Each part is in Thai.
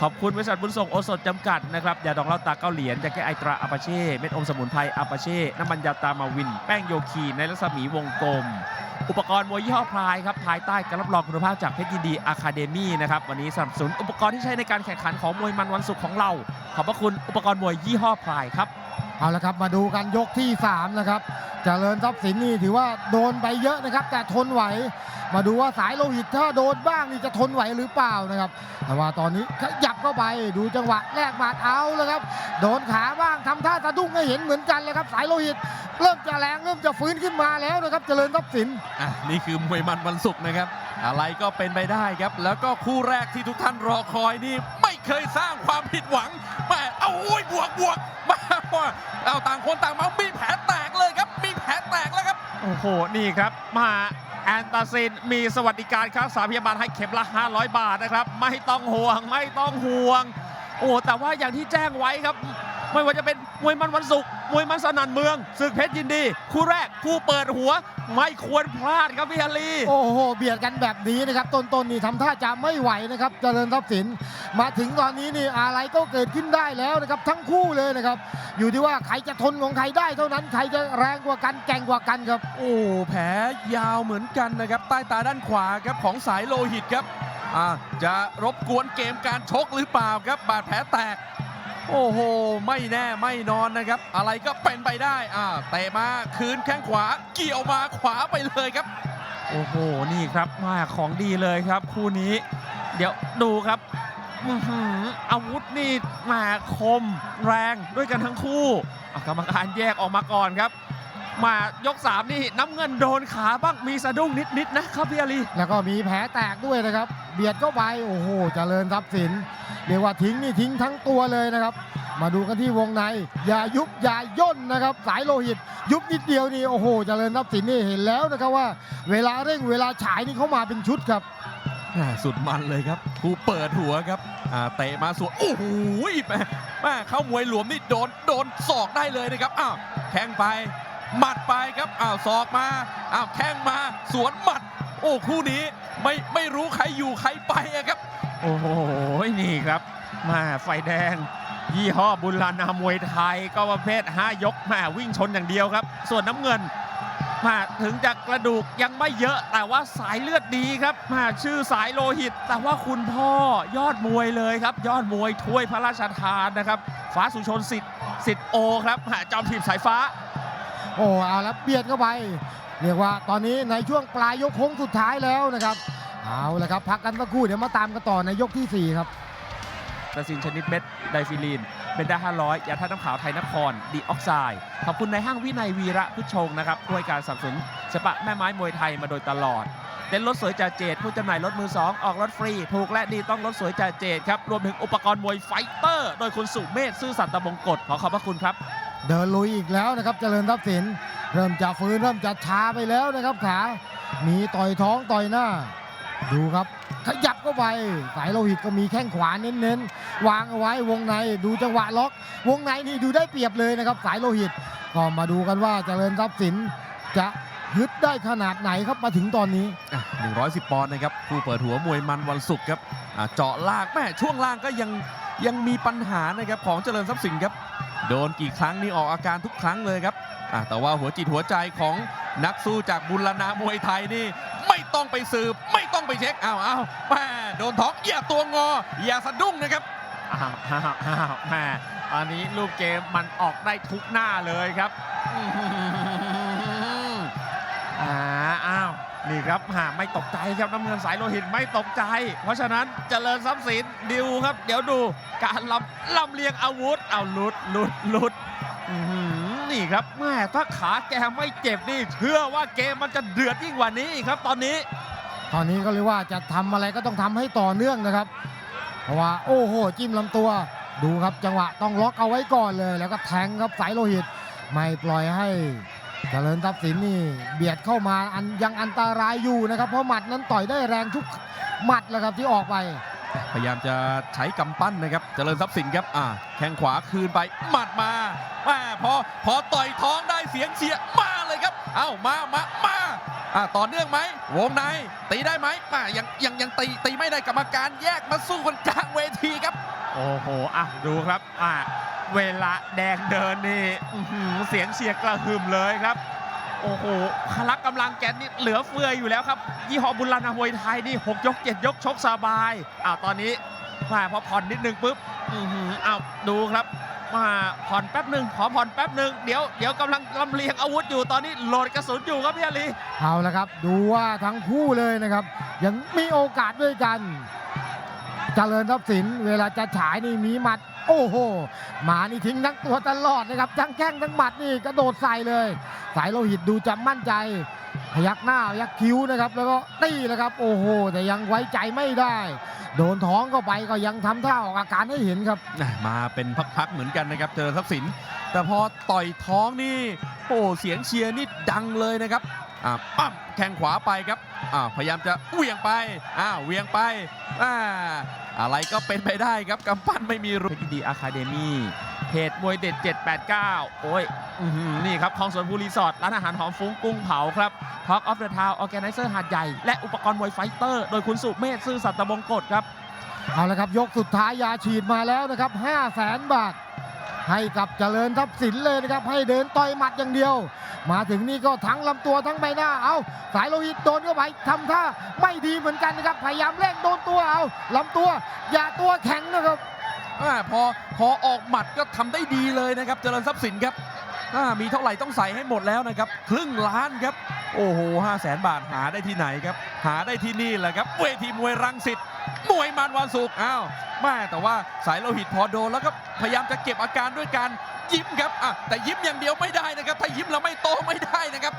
ขอบคุณบริษัทบุญส่งโอสถจำกัดนะครับยาดองเล้าตาเก้าเหรียญยาแก้ไอตราอาปาเช่เม็ดอมสมุนไพรอาปาเช่น้ำมันยาตามาวิน แป้งโยคีในรัศมีวงกลม อุปกรณ์มวยยี่ห้อพลายครับภายใต้การรับรองคุณภาพจากเพชรยินดีอะคาเดมี่นะครับวันนี้สนับสนุนอุปกรณ์ที่ใช้ในการแข่งขันของมวยมันวันศุกร์ของเรา ขอบพระคุณอุปกรณ์มวยยี่ห้อพลายครับเอาละครับมาดูกันยกที่3นะครับเจริญทรัพย์สินนี่ถือว่าโดนไปเยอะนะครับ แต่ทนไหว มาดูว่าสายโลหิตถ้าโดนบ้างนี่จะทนไหวหรือเปล่านะครับ แต่ว่าตอนนี้ขยับเข้าไปดูจังหวะแลกหมัดเอาแล้วครับ โดนขาบ้างทำท่าสะดุ้งให้เห็นเหมือนกันเลยครับ สายโลหิต เริ่มจะแรงเริ่มจะฟื้นขึ้นมาแล้วนะครับ เจริญทรัพย์สินอะนี่คือมวยมันวันศุกร์นะครับ อะไรก็เป็นไปได้ครับ แล้วก็คู่แรกที่ทุกท่านรอคอยนี่ไม่เคยสร้างความผิดหวังแม่เอาโอ้ยบวกบวกมาเอาต่างคนต่างมามีแผลแตกเลยครับ มีแผลแตกแล้วครับโอ้โหนี่ครับมาแอนตาซินมีสวัสดิการค่ารักษาพยาบาลให้เข็มละ 500 บาทนะครับ ไม่ต้องห่วงไม่ต้องห่วง โอ้แต่ว่าอย่างที่แจ้งไว้ครับ ไม่ว่าจะเป็นมวยมันวันศุกร์ มวยมันสนันเมืองศึกเพชรยินดี คู่แรกคู่เปิดหัว ไม่ควรพลาดครับพี่ฮันลีโอ้โห เบียดกันแบบนี้นะครับต้นๆนี่ทำท่าจะไม่ไหวนะครับเจริญทรัพย์สิน มาถึงตอนนี้นี่อะไรก็เกิดขึ้นได้แล้วนะครับทั้งคู่เลยนะครับ อยู่ที่ว่าใครจะทนของใครได้เท่านั้นใครจะแรงกว่ากันแกร่งกว่ากันครับ โอ้แผลยาวเหมือนกันนะครับใต้ตาด้านขวาครับของสายโลหิตครับอ่าจะรบกวนเกมการชกหรือเปล่าครับบาดแผลแตก โอ้โห ไม่แน่ไม่นอนนะครับ อะไรก็เป็นไปได้อ่าเตะมาคืนแข้งขวา เกี่ยวมาขวาไปเลยครับ โอ้โห นี่ครับมาของดีเลยครับ คู่นี้ เดี๋ยวดูครับอื้อหือาวุธนี่มาคมแรงด้วยกันทั้งคู่กรรมการแยกออกมาก่อนครับ มายก 3 นี่น้ำเงินโดนขาบ้างมีสะดุ้งนิดๆนะครับพี่อาลีแล้วก็มีแผลแตกด้วยนะครับ เบียดเข้าไปโอ้โหเจริญทรัพย์สินเรียกว่าทิ้งนี่ทิ้งทั้งตัวเลยนะครับ มาดูกันที่วงในอย่ายุบอย่าย่นนะครับ สายโลหิต ยุบนิดเดียวนี่โอ้โหเจริญทรัพย์สินนี่เห็นแล้วนะครับว่า เวลาเร่งเวลาฉายนี่เขามาเป็นชุดครับอ่าสุดมันเลยครับคู่เปิดหัวครับอ่าเตะมาสวนโอ้โหแม่แม่เข้ามวยหลวมนี่โดนโดนศอกได้เลยนะครับอ้าวแข้งไป หมัดไปครับอ้าวศอกมาอ้าวแข้งมาสวนหมัด โอ้คู่นี้ไม่ไม่รู้ใครอยู่ใครไปอะครับ โอ้โหนี่ครับมาไฟแดง ยี่ห้อบุญลานามวยไทยก็ประเภท5ยกมาวิ่งชนอย่างเดียวครับ ส่วนน้ำเงินมาถึงจะกระดูกยังไม่เยอะแต่ว่าสายเลือดดีครับมาชื่อสายโลหิต แต่ว่าคุณพ่อยอดมวยเลยครับ ยอดมวยถ้วยพระราชทานนะครับ ฟ้าสุชนสิทธิ์สิทธิ์โอครับหาจอมทีมสายฟ้า อ้เอาแล้วเบียดเข้าไป เรียกว่าตอนนี้ในช่วงปลายยกโค้งสุดท้ายแล้วนะครับ เอาละครับ พักกันสักครู่เดี๋ยวมาตามกันต่อในยกทีสี่4 ครับกระสินชนิดเม็ดไดฟิลีนเป็นด้า500 ยาท่าตุน้ำขาวไทยนครดีออกไซด์ขอบคุณในห้างวินัยวีระพุชงนะครับด้วยการสนับสนุนสปะแม่ไม้มวยไทยมาโดยตลอดเต็นท์รถสวยจ่าเจดผู้จำหน่ายรถมือ 2 ออกรถฟรี ถูกและดีต้องรถสวยจ่าเจดครับ รวมถึงอุปกรณ์มวยไฟเตอร์ โดยคุณสุเมธซื่อสัตย์ตะบงกฎขอขอบพระคุณครับ เดินลุยอีกแล้วนะครับเจริญทรัพย์สิน เริ่มจะฟื้นเริ่มจะช้าไปแล้วนะครับขา มีต่อยท้องต่อยหน้า ดูครับ ขยับเข้าไป สายโลหิตก็มีแข้งขวาเน้นๆ วางเอาไว้วงในดูจังหวะล็อก วงในนี่ดูได้เปรียบเลยนะครับ สายโลหิตก็มาดูกันว่าเจริญทรัพย์สินจะฮึดได้ขนาดไหนครับมาถึงตอนนี้อะ110 ปอนด์นะครับคู่เปิดหัวมวยมันวันศุกร์ครับเจาะล่างแม่ช่วงล่างก็ยังยังมีปัญหานะครับของเจริญทรัพย์สินครับ โดนกี่ครั้งนี่ออกอาการทุกครั้งเลยครับแต่ว่าหัวจิตหัวใจของนักสู้จากบุรณามวยไทยนี่ ไม่ต้องไปสืบ ไม่ต้องไปเช็คอ้าวอ้าวแม่โดนท้องอย่าตัวงอ อย่าสะดุ้งนะครับอ้าวอ้าวอ้าวแม่อันนี้ลูกเกมมันออกได้ทุกหน้าเลยครับ นี่ครับหาไม่ตกใจครับน้ำเงินสายโลหิตไม่ตกใจ เพราะฉะนั้นเจริญทรัพย์สินดิวครับ เดี๋ยวดูการลำลำเลียงอาวุธเอาหลุดหลุดหลุดนี่ครับแม่ถ้าขาแกไม่เจ็บนี่เชื่อว่าเกมมันจะเดือดยิ่งกว่านี้ครับ ตอนนี้ ตอนนี้ก็เรียกว่าจะทำอะไรก็ต้องทำให้ต่อเนื่องนะครับ เพราะว่าโอ้โหจิ้มลำตัวดูครับจังหวะต้องล็อกเอาไว้ก่อนเลย แล้วก็แทงครับสายโลหิต ไม่ปล่อยให้ เจริญทรัพย์สินนี่เบียดเข้ามาอันยังอันตรายอยู่นะครับ เพราะหมัดนั้นต่อยได้แรงทุกหมัดแล้วครับที่ออกไป พยายามจะใช้กำปั้นนะครับ เจริญทรัพย์สินครับอ่าแข้งขวาคืนไปหมัดมาแม่พอพอต่อยท้องได้เสียงเชียร์มาเลยครับ เอ้ามามามาอ่าต่อเนื่องไหมวงในตีได้ไหมอ่ายังยังยังตีตีไม่ได้กรรมการแยกมาสู้กันกลางเวทีครับ โอ้โห อะ ดูครับ อะ เวลาแดงเดินนี่เสียงเชียร์กระหึ่มเลยครับ โอ้โหพลักกำลังแกนนี่เหลือเฟืออยู่แล้วครับ ยี่ห้อบุรันมวยไทยนี่ 6 ยก 7 ยกชกสบายอ้าวตอนนี้มาพอผ่อนนิดนึงปุ๊บอือหึอ้าวดูครับมาผ่อนแป๊บหนึ่งขอผ่อนแป๊บหนึ่งเดี๋ยวเดี๋ยวกำลังลำเลียงอาวุธอยู่ตอนนี้โหลดกระสุนอยู่ครับพี่อาลีเอาละครับ ดูว่าทั้งคู่เลยนะครับ ยังมีโอกาสด้วยกันเจริญทรัพย์สิน เวลาจะฉายนี่มีหมัด โอ้โหหมานี่ทิ้งทั้งตัวตลอดนะครับทั้งแข้งทั้งหมัดนี่กระโดดใส่เลย สายโลหิตดูจะมั่นใจ พยักหน้าพยักคิ้วนะครับ แล้วก็ตีแล้วครับ โอ้โห แต่ยังไว้ใจไม่ได้ โดนท้องเข้าไปก็ยังทำท่าออกอาการให้เห็นครับ มาเป็นพักๆเหมือนกันนะครับเจริญทรัพย์สิน แต่พอต่อยท้องนี่โอ้เสียงเชียร์นี่ดังเลยนะครับอ่าปั๊มแข้งขวาไปครับอ่าพยายามจะเวียงไปอ้าวเวียงไปอ่า อะไรก็เป็นไปได้ครับกำปั้นไม่มีรุนเพชรดีอะคาเดมี่เพจมวยเด็ด 789 โอ้ยอื้อหือนี่ครับคลองสวนภูรีสอร์ทร้านอาหารหอมฟุ้งกุ้งเผาครับ Talk of the Town Organizer หาดใหญ่ และอุปกรณ์มวยไฟเตอร์ โดยคุณสุเมธซื่อสัตย์ตะบงกฎครับ เอาละครับยกสุดท้ายยาฉีดมาแล้วนะครับ5 0 0แสนบาท ให้กับเจริญทรัพย์สินเลยนะครับ ให้เดินต่อยหมัดอย่างเดียว มาถึงนี่ก็ทั้งลำตัวทั้งใบหน้าเอาสายโลหิตโดนเข้าไปทำท่าไม่ดีเหมือนกันนะครับพยายามเร่งโดนตัวเอาลำตัวอย่าตัวแข็งนะครับอาพอพอออกหมัดก็ทำได้ดีเลยนะครับ เจริญทรัพย์สินครับอ่ามีเท่าไหร่ต้องใส่ให้หมดแล้วนะครับ ครึ่งล้านครับ โอ้โหห้าแสนบาทหาได้ที่ไหนครับ หาได้ที่นี่แหละครับ เวทีมวยรังสิตมวยมันวันศุกร์อ้าว แม่แต่ว่าสายโลหิตพอโดนแล้วก็พยายามจะเก็บอาการด้วยการยิ้มครับอะแต่ยิ้มอย่างเดียวไม่ได้นะครับ ถ้ายิ้มแล้วไม่โตไม่ได้นะครับ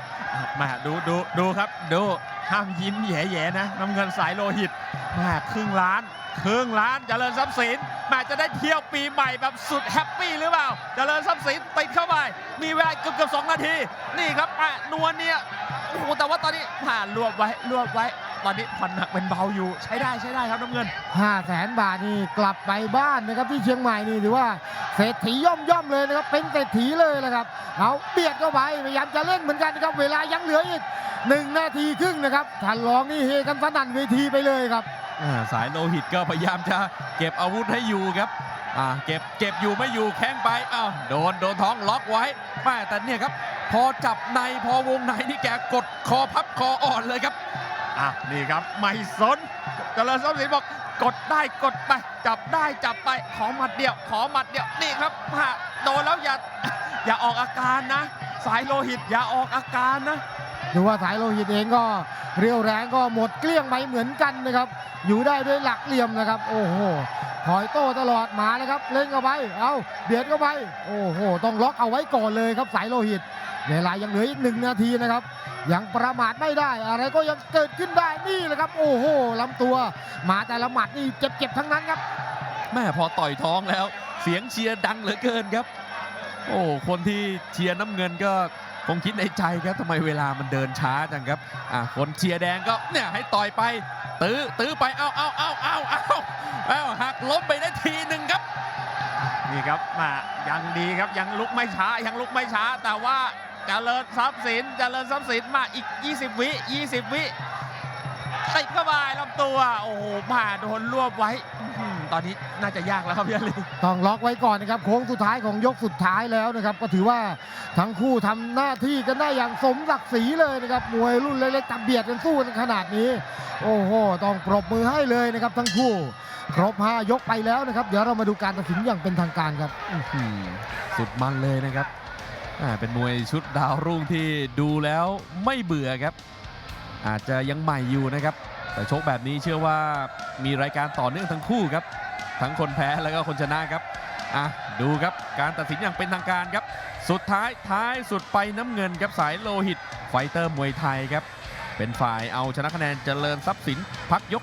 มาดูดูดูครับดูห้ามยิ้มแย่ๆนะน้ำเงินสายโลหิตมาครึ่งล้านครึ่งล้านเจริญทรัพย์สินมาจะได้เที่ยวปีใหม่แบบสุดแฮปปี้หรือเปล่าเจริญทรัพย์สินติดเข้าไปมีเวลาเกือบเกือบสองนาที นี่ครับอะนวลเนี่ยโอ้โหแต่ว่าตอนนี้ผ่านรวบไว้รวบไว้ ตอนนี้ผ่อนหนักเป็นเบาอยู่ ใช้ได้ใช้ได้ครับน้ำเงิน5 0 0แสนบาทนี่กลับไปบ้านนะครับที่เชียงใหม่นี่ถือว่าเศรษฐีย่อมย่อมๆเลยนะครับเป็นเศรษฐีเลยนะครับเอาเบียดเข้าไปพยายามจะเล่นเหมือนกันนะครับเวลายังเหลืออีกหนึ่งนาทีครึ่งนะครับท่านรองนี่เฮกันสนั่นเวทีไปเลยครับอ่าสายโลหิตก็พยายามจะเก็บอาวุธให้อยู่ครับอ่าเก็บเก็บอยู่ไม่อยู่แข้งไปอ้าวโดนโดนท้องล็อกไว้แม่แต่เนี่ยครับ พอจับในพอวงในนี่แกกดคอพับคออ่อนเลยครับ อะนี่ครับไม่สนเจริญทรัพย์สินบอกกดได้กดไปจับได้จับไปขอหมัดเดียว ขอหมัดเดียวนี่ครับโดนแล้วอย่าอย่าออกอาการนะ สายโลหิตอย่าออกอาการนะดูว่าสายโลหิตเองก็เรียวแรงก็หมดเกลี้ยงไปเหมือนกันนะครับ อยู่ได้ด้วยหลักเหลี่ยมนะครับ โอ้โหคอยโต้ตลอดมาแล้วครับ เล่นเข้าไป เอาเบียดเข้าไป โอ้โห ต้องล็อกเอาไว้ก่อนเลยครับสายโลหิต เวลายังเหลืออีกหนึ่งนาทีนะครับ ยังประมาทไม่ได้ อะไรก็ยังเกิดขึ้นได้นี่แหละครับ โอ้โหลำตัวมาแต่ละหมัดนี่เจ็บๆทั้งนั้นครับแม่พอต่อยท้องแล้ว เสียงเชียร์ดังเหลือเกินครับ โอ้คนที่เชียร์น้ำเงินก็คงคิดในใจครับทำไมเวลามันเดินช้าจังครับอะคนเชียร์แดงก็เนี่ยให้ต่อยไป ตื้อตื้อไปเอาเอาเอาเอาเอาเอาหักล้มไปได้ทีหนึ่งครับนี่ครับมายังดีครับยังลุกไม่ช้ายังลุกไม่ช้าแต่ว่า เจริญทรัพย์สินเจริญทรัพย์สินมาอีก 20 วิ 20 วิติดเข้าไปลำตัว โอ้โหมาโดนรวบไว้อื้อหือตอนนี้น่าจะยากแล้วครับพี่อลีต้องล็อกไว้ก่อนนะครับ โค้งสุดท้ายของยกสุดท้ายแล้วนะครับ ก็ถือว่าทั้งคู่ทำหน้าที่กันได้อย่างสมศักดิ์ศรีเลยนะครับ มวยรุ่นเล็กๆจับเบียดกันสู้กันขนาดนี้ โอ้โห ต้องปรบมือให้เลยนะครับทั้งคู่ ครบ5ยกไปแล้วนะครับ เดี๋ยวเรามาดูการตัดสินอย่างเป็นทางการครับอื้อหือสุดมันเลยนะครับอ่า เป็นมวยชุดดาวรุ่งที่ดูแล้วไม่เบื่อครับ อาจจะยังใหม่อยู่นะครับ แต่ชกแบบนี้เชื่อว่ามีรายการต่อเนื่องทั้งคู่ครับ ทั้งคนแพ้แล้วก็คนชนะครับอะดูครับการตัดสินอย่างเป็นทางการครับ สุดท้ายท้ายสุดไปน้ำเงินครับสายโลหิตไฟเตอร์มวยไทยครับ เป็นฝ่ายเอาชนะคะแนนเจริญทรัพย์สินพักยก